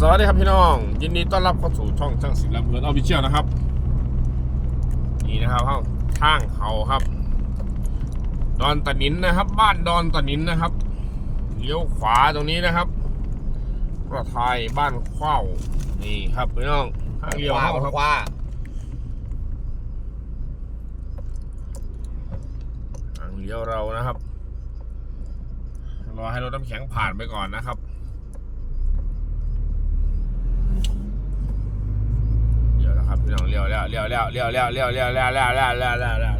สวัสดีครับพี่น้อง ยินดีต้อนรับเข้าสู่ช่องช่างศิลป์และเพื่อนออฟฟิเชียลนะครับ นี่นะครับห้างทางเขาครับ ดอนตะนินนะครับ บ้านดอนตะนินนะครับเลี้ยวขวาตรงนี้นะครับประทายบ้านเข้าวนี่ครับพี่น้องทางเลี้ยวเข้าครับคว้าทางเลี้ยวเรานะครับรอให้รถน้ำแข็งผ่านไปก่อนนะครับ เลี้ยวแล้วครับพี่น้อง เลี้ยวแล้วเลี้ยวแล้วเลี้ยวแล้วเลี้ยวแล้วเลี้ยวแล้วเลี้ยวเลี้ยวเลี้ยว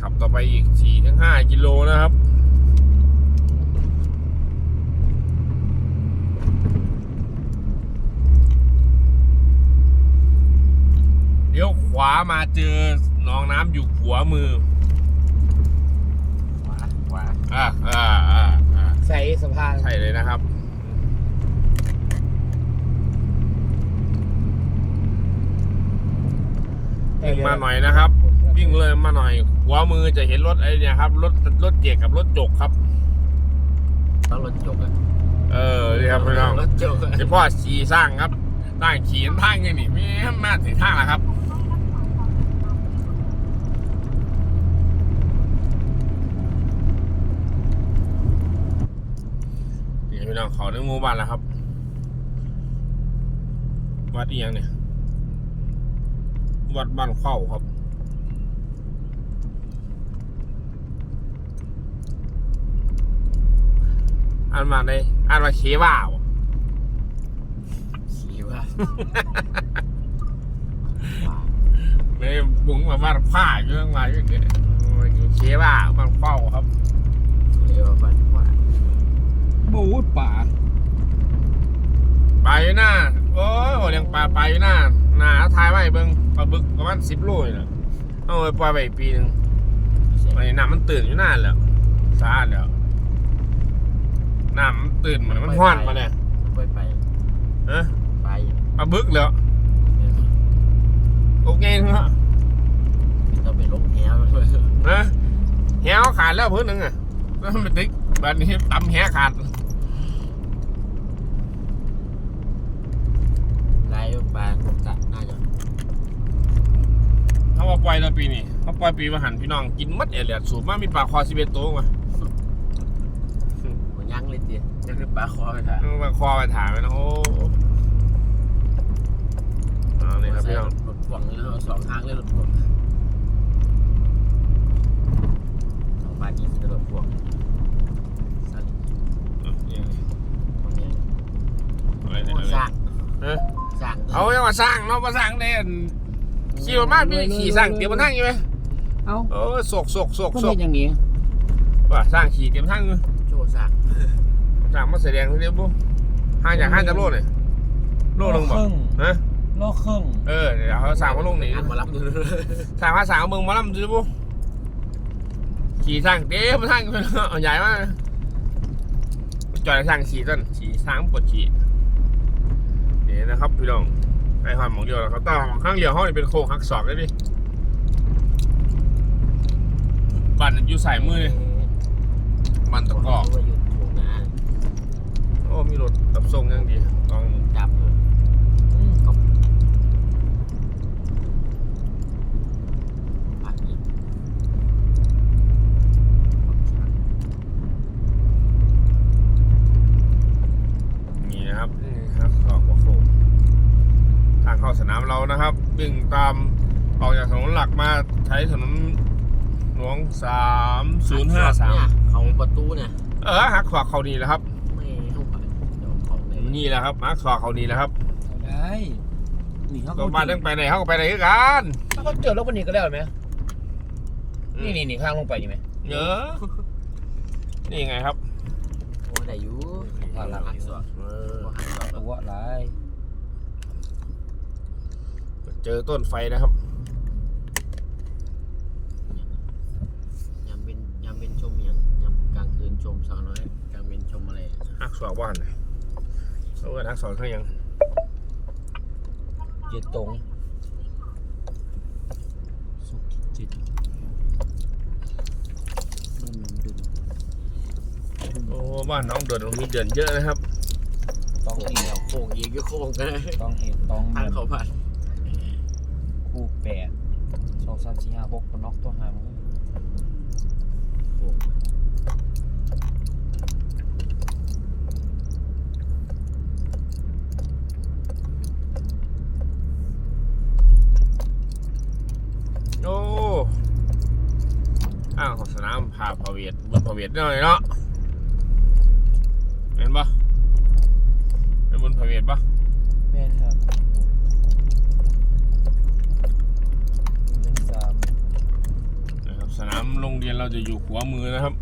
ขับต่อไปอีก4ถึง5กิโลนะครับเลี้ยวขวามาเจอ หนองน้ำอยู่ขวามือขวาขวาอ่าอ่าอ่าอ่าใส่สะพานใช่เลยนะครับ วิ่งมาหน่อยนะครับ วิ่งเลยมาหน่อยขวามือจะเห็นรถไอ้เนี่ยครับรถรถเกียกกับรถจกครับต้องรถจกอะเออนี่ครับพี่น้องรถจกอะเฉพาะขี่สร้างครับตั้งขี่ทางอย่างนี้ไม่มาถึงทางแล้วครับ นี่ พี่น้องเขาในหมู่บ้านแล้วครับ วัดอีหยังเนี่ย วัดบ้านเข้าครับอ่านมาได้อ่านมาเคว่าวขี่ว่าไม่บุ้งมาบ้านผ้าอยู่ข้างในอยู่เนี่ยเคว่าวบ้านเข้าครับเรียกว่าบ้าน ขวาบูดป่าไปอยู่หน้าโอ้ยโอเลี้ยงปลาไปอยู่หน้าหน้าทายไว้เบิ่งปลาบึกประมาณสิบโลนี่แหละเอาไปปล่อยไปอีกปีหนึงไปน้ำมันตื่นอยู่หน้าแล้วสะอาดแล้วน้ำมันตื่นเหมือนมันห้อนมาเนี่ยไปไปเออไปปลาบึกแล้วโอเคเถอะต้องไปลงแหวด้วยนะแหวขาดแล้วเพิ่นหนึ่งอะแล้วมันติ๊กแบบนี้ตำแหขาด ไล่ปลาจะน่าจะเขาว่าปล่อยแล้วปีนี้เขาปล่อยปีมาหันพี่น้องกินมัดเอเลียดสูบมามีปลาคอสิบเอ็ดตัวมามันยั้งเลยเตี้ยจะขึ้นปลาคอไปถ่ายเอาปลาคอไปถามนะโอ้เอานี่ครับพี่น้องรถพ่วงเลยสองทางเลยรถพ่วงสองบาทยี่สิบรถพ่วงสั่ง เอาเนี่ย คนนี้ อะไรเนี่ย โอ้ อะไร สร้าง เออ สร้าง เอายังมาสร้างเนาะมาสร้างเด่นขี่มากพี่ขี่สร้างเตรียมมาทั้งอยู่ไหมเอ้าเออโศกโศกโศกก็โศเป็กนอย่างนี้ว่าสร้างขี่เตรียมทั้งอยู่โชว์สร้างสร้างมาแสดงเรียบบุห่างจากห้างจากโลเลยโลลงบ่ครึ่งฮะโลครึ่งเออเดี๋ยวเขาสั่งมาลงนี่อันมารับดูสั่งมาสั่งมึงมาลำดูปุ๊ขี่สั่งเต๊มาสั่งเอาใหญ่มากจอดสั่งขี่ต้นขี่สั่งปวดขี่นี่นะครับพี่น้อง ไอ้หอนหมองเดียวแล้วเขาต้องข้างเดียวเขานี่เป็นโค้งหักศอกได้ดิบันอยู่ใส่มือเลยบันตะกอกว่าอยู่ตรงนโอ้มีรถตับส่งยังดีต้องจับเลยอืมปัดอีกนี่นะครับนี่ครับศอกหัวโค้ง ทางเข้าสนามเรานะครับวิ่งตามออกจากถนนหลักมาใช้ถนนหลวงสามศูนย์ห้าสามเนี่ยเขาประตูเนี่ย เออหักขวาเขานี่แหละครับไม่เข้าไปเดี๋ยวเขาเลยนี่แหละครับหักขวาเขานี่แหละครับเอาได้นี่เขาก็มาตั้งไปไหนเขาก็ไปไหนคือกันถ้าเขาเจอรถคนนี้ก็ได้ไหมนี่นี่นี่ข้างลงไปนี่ไหมเยอะนี่ไงครับโอ้ได้อยู่หักศอกเออหักศอกตัวอะไร เจอต้นไฟนะครับยามเป็นยามเป็นชมอย่างยามกลางคืนชมสาวน้อยกลางเป็นชมอะไรหักศอกบ้านเลยเอาเงินหักศอกเขายังเจ็ดตรงจิตเริ่มดึงโอ้บ้านน้องเดือนมีเดือนเยอะนะครับ ต้องโค้งเอวโค้งยิงก็โค้งกันเลยต้องเอวต้องทางเงินเขาผ่านคู่ แปดสองสามสี่ห้าหกคนน็อกตัวหางเลยโค้งโอ้อ้างของสนามพาพาเวทบนพาเวทหน่อยเนาะเห็นปะเป็นบนพาเวทปะแม่นครับหนึ่งสาม นะครับสนามโรงเรียนเราจะอยู่ขวามือนะครับ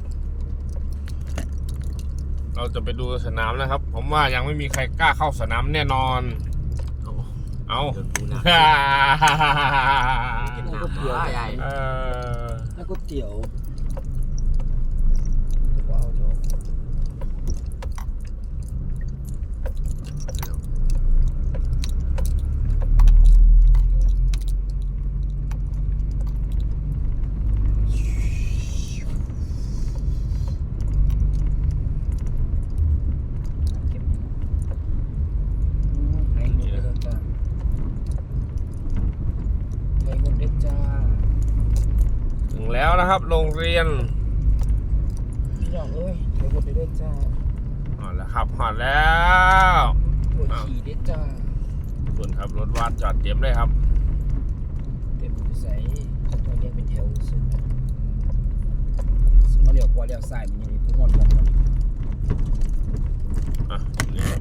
เราจะไปดูสนามนะครับ ผมว่ายังไม่มีใครกล้าเข้าสนามแน่นอนโอ้เอาเดือดกูหนักฮ่ากินน้ำใหญ่ เออ แล้วก็เตี๋ยวว้าวดอกเก็บอืมไอ้หมดเลยจ้าไอ้หมดเลยจ้า ถึง แล้วนะครับ โรงเรียนพี่น้องเอ้ยไอ้หมดเลยด้วยจ้าอ๋อแล้วครับหอดแล้วปวดขี่ด้วยจ้าส่วนครับรถวาดจอดเตรียมเลยครับเต็มใส่ตัวเรียงเป็นแถวซึ่งซึ่งมาเลี้ยวขวาเลี้ยวซ้ายมันยังมีผู้หมดหมดอะนี่ครับ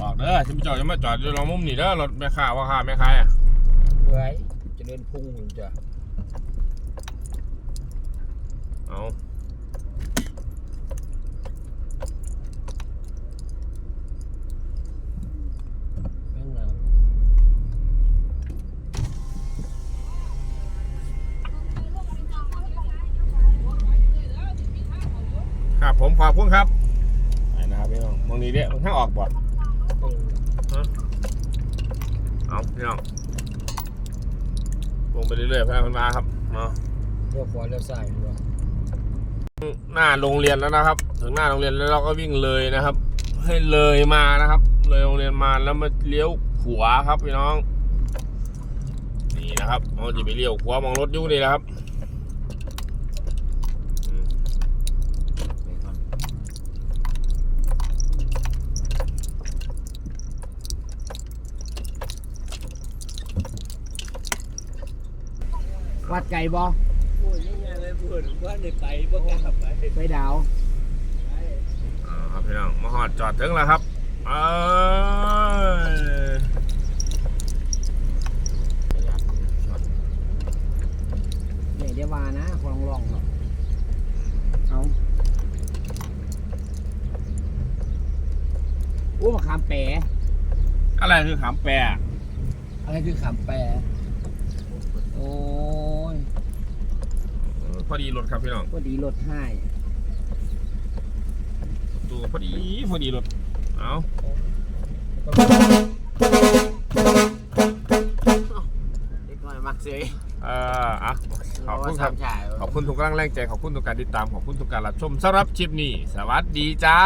บอกเด้อชิมจอดจะมาจอดอยู่ลองมุมนี่เด้อรถแม่ค้าว่าค้าแม่ค้าอะ ไว้ เจะเดินพุ่งหุ่นจ้ะเอาแม่งหนาวครับผมขอบคุณครับไปนะครับพี่น้องมองนี้เด้อมันข้างออกบ่เออเอาพี่น้อง ลงไปเรื่อยๆพนักงานครับเนาะเลี้ยวขวาเลี้ยวซ้ายดูว่าหน้าโรงเรียนแล้วนะครับ ถึงหน้าโรงเรียนแล้วเราก็วิ่งเลยนะครับ ให้เลยมานะครับ เลยโรงเรียนมาแล้วมาเลี้ยวขวาครับพี่น้อง นี่นะครับเราจะไปเลี้ยวขวามองรถอยู่นี่แหละครับอืม ไปก่อน วัดไก่บ่โอ้ยยังไงเลยพูดว่าในไปบ่กล้าไปไปดาวอ่าครับพี่น้องมาหอดจอดถึงแล้วครับเอ้ยระยะช็อตเนี่ยเดี๋ยวว่านะขอลองลองครับเอาโอ้มะขามแปะอะไรคือขามแปรอะไรคือขามแปะโอ้ยเออ พอดีรถครับพี่น้องก็ดีลดให้ตัวพอดีพอดีรถเอาเด็กน้อยมักเสยเอออะขอบคุณครับสามชายขอบคุณทุกกำลังแรงใจขอบคุณทุกการติดตามขอบคุณทุกการรับชมสำหรับคลิปนี้ สวัสดีจ้า